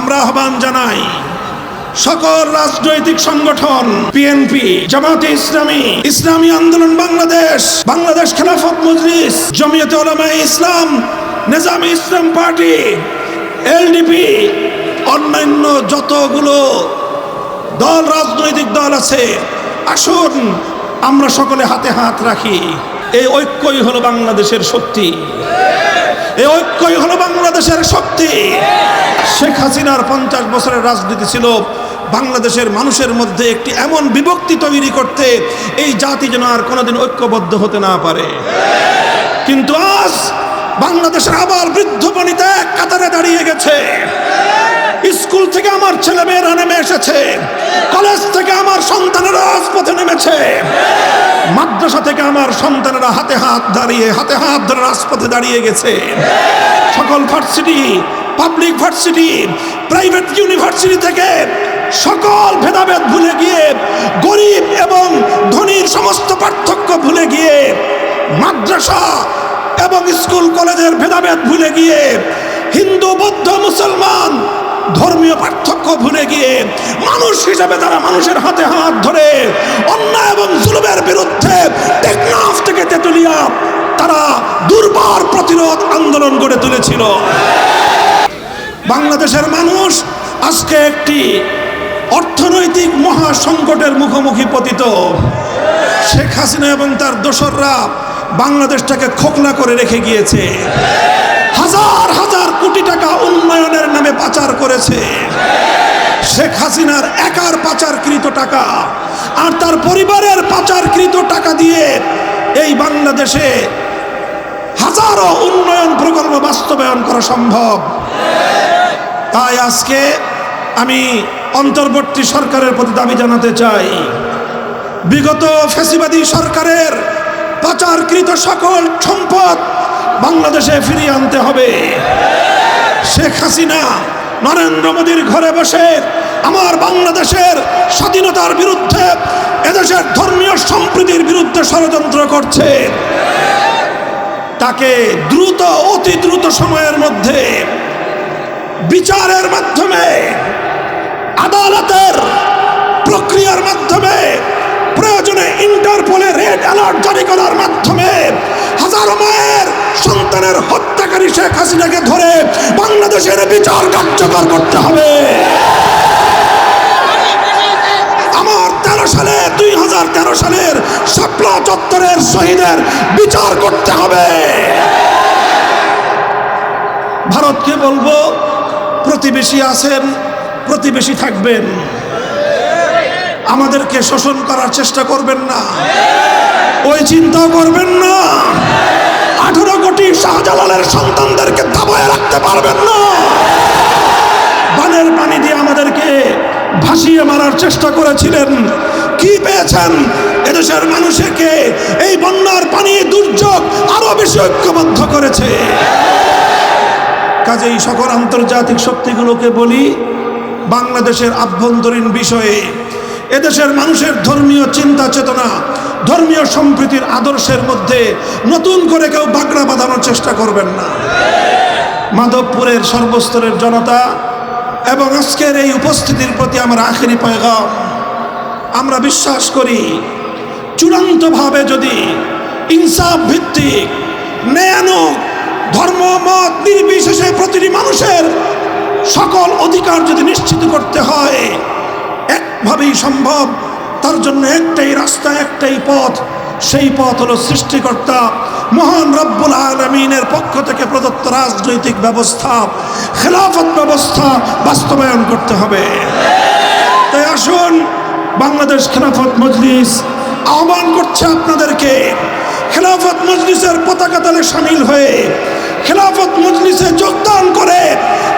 আমরা আহ্বান জানাই সকল রাজনৈতিক সংগঠন, বিএনপি জামাতে ইসলামী ইসলামী আন্দোলন বাংলাদেশ বাংলাদেশ খেলাফত মজলিস, জমিয়তে ওলামায়ে ইসলাম, নিজামী ইসলাম পার্টি, এলডিপি, অন্যান্য যতগুলো দল, রাজনৈতিক দল আছে, আসুন আমরা সকলে হাতে হাত রাখি। এই ঐক্যই হলো বাংলাদেশের শক্তি। এই ঐক্যই হলো বাংলাদেশের শক্তি। শেখ হাসিনার পঞ্চাশ বছরের রাজনীতি ছিল বাংলাদেশের মানুষের মধ্যে একটি এমন বিভক্তি তৈরি করতে এই জাতি যেন আর কোনোদিন ঐক্যবদ্ধ হতে না পারে। কিন্তু আজ বাংলাদেশের আবার বৃদ্ধ বনিতা এক কাতারে দাঁড়িয়ে গেছে। স্কুল থেকে আমার ছেলে মেয়েরা নেমে এসেছে। কলেজ থেকে আমার সন্তানেরা রাজপথে মাদ্রাসা থেকে আমার সন্তানেরা হাতে হাত দাঁড়িয়ে, হাতে হাত ধরে রাজপথে দাঁড়িয়ে গেছে। সকল varsity, public varsity, private university থেকে সকল ভেদাভেদ ভুলে গিয়ে, গরিব এবং ধনীর সমস্ত পার্থক্য ভুলে গিয়ে, মাদ্রাসা এবং স্কুল কলেজের ভেদাভেদ ভুলে গিয়ে, হিন্দু, বৌদ্ধ, মুসলমান ধর্মীয় পার্থক্য ভুলে গিয়ে, মানুষ হিসাবে তারা মানুষের হাতে হাত ধরে অন্যায় এবং জুলুমের বিরুদ্ধে তারা দুর্বার প্রতিরোধ আন্দোলন গড়ে তুলেছিল। বাংলাদেশের মানুষ আজকে একটি অর্থনৈতিক মহা সংকটের মুখোমুখি পতিত। শেখ হাসিনা এবং তার দোসররা বাংলাদেশটাকে খোকলা করে রেখে গিয়েছে। হাজার হাজার কোটি টাকা উন্নয়নের নামে পাচার করেছে। শেখ হাসিনার একার পাচারকৃত টাকা আর তার পরিবারের পাচারকৃত টাকা দিয়ে এই বাংলাদেশে হাজারো উন্নয়ন প্রকল্প বাস্তবায়ন করা সম্ভব। তাই আজকে আমি অন্তর্বর্তী সরকারের প্রতি দাবি জানাতে চাই। বিগত ফ্যাসিবাদী সরকারের পাচারকৃত সকল সম্পদ বাংলাদেশে ফিরিয়ে আনতে হবে। শেখ হাসিনা, নরেন্দ্র মোদীর ঘরে বসে আমার বাংলাদেশের স্বাধীনতার বিরুদ্ধে এদেশের সম্প্রীতির বিরুদ্ধে ষড়যন্ত্র করছে। তাকে দ্রুত, অতি দ্রুত সময়ের মধ্যে বিচারের মাধ্যমে, আদালতের প্রক্রিয়ার মাধ্যমে, প্রয়োজনে ইন্টারপোলে রেড অ্যালার্ট জারি করার মাধ্যমে হাজারো মায়ের সন্তানের হত্যাকারী শেখ হাসিনাকে ধরে বাংলাদেশের বিচার কার্যকর করতে হবে। আমার তেরো সালে দুই হাজার তেরো সালের শাপলা চত্বরের শহীদের বিচার করতে হবে। ভারতকে বলব, প্রতিবেশী আছেন, প্রতিবেশী থাকবেন। আমাদেরকে শোষণ করার চেষ্টা করবেন না। ওই চিন্তা করবেন না। আঠারো কোটি শাহজালালের সন্তানদেরকে দাবায় রাখতে পারবেন না। বানের পানি দিয়ে আমাদেরকে ভাসিয়ে মারার চেষ্টা করেছিলেন কি পেয়েছেন? এদেশের মানুষকে এই বন্যার পানি দুর্যোগ আরও বেশি ঐক্যবদ্ধ করেছে। কাজেই সকল আন্তর্জাতিক শক্তিগুলোকে বলি, বাংলাদেশের আভ্যন্তরীণ বিষয়ে, এদেশের মানুষের ধর্মীয় চিন্তা চেতনা, ধর্মীয় সম্প্রীতির আদর্শের মধ্যে নতুন করে কেউ বাগড়া বাঁধানোর চেষ্টা করবেন না। মাধবপুরের সর্বস্তরের জনতা এবং আজকের এই উপস্থিতির প্রতি আমার আখেরি পয়গাম আমরা বিশ্বাস করি, চূড়ান্তভাবে যদি ইনসাফ ভিত্তিক ন্যায়ানুক ধর্ম মত নির্বিশেষে প্রতিটি মানুষের সকল অধিকার যদি নিশ্চিত করতে হয়, একভাবেই সম্ভব। তার জন্য একটাই রাস্তা, একটাই পথ। সেই পথ হলো সৃষ্টিকর্তা, মহান রব্বুল আলমিনের পক্ষ থেকে প্রদত্ত রাজনৈতিক ব্যবস্থা, খেলাফত ব্যবস্থা বাস্তবায়ন করতে হবে। তাই আসুন বাংলাদেশ খেলাফত মজলিস আহ্বান করছে আপনাদেরকে। খেলাফত মজলিসের পতাকা দলে সামিল হয়ে খেলাফত মজলিসে যোগদান করে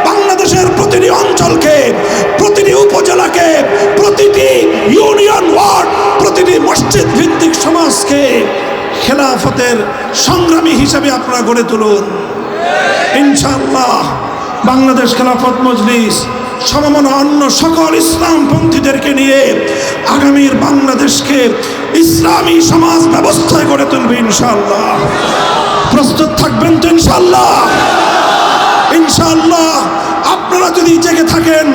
বাংলাদেশের প্রতিটি অঞ্চলকে, প্রতিটি উপজেলাকে, প্রতিটি ইউনিয়ন ওয়ার্ড, প্রতিটি মসজিদ ভিত্তিক সমাজকে খেলাফতের সংগ্রামী হিসাবে আপনারা গড়ে তুলুন। ইনশাল্লাহ বাংলাদেশ খেলাফত মজলিস সমমন অন্য সকল ইসলামপন্থীদেরকে নিয়ে আগামীর বাংলাদেশকে ইসলামী সমাজ ব্যবস্থায় গড়ে তুলবে ইনশাল্লাহ প্রস্তুত থাকবেন তো ইনশাল্লাহ ইনশাল্লাহ আপনারা যদি জেগে থাকেন,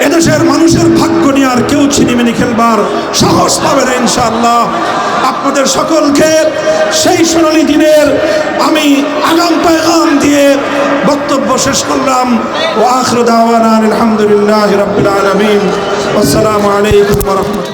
এদেশের মানুষের ভাগ্য নিয়ে আর কেউ ছিনিমিনি খেলবার সাহস পাবে না ইনশাল্লাহ আপনাদের সকলকে সেই সোনালি দিনের আমি শেষ করলাম ও আখর দাওয়ান আলহামদুলিল্লাহ রবিল আলমিন আসসালামু আলাইকুম রহমতুল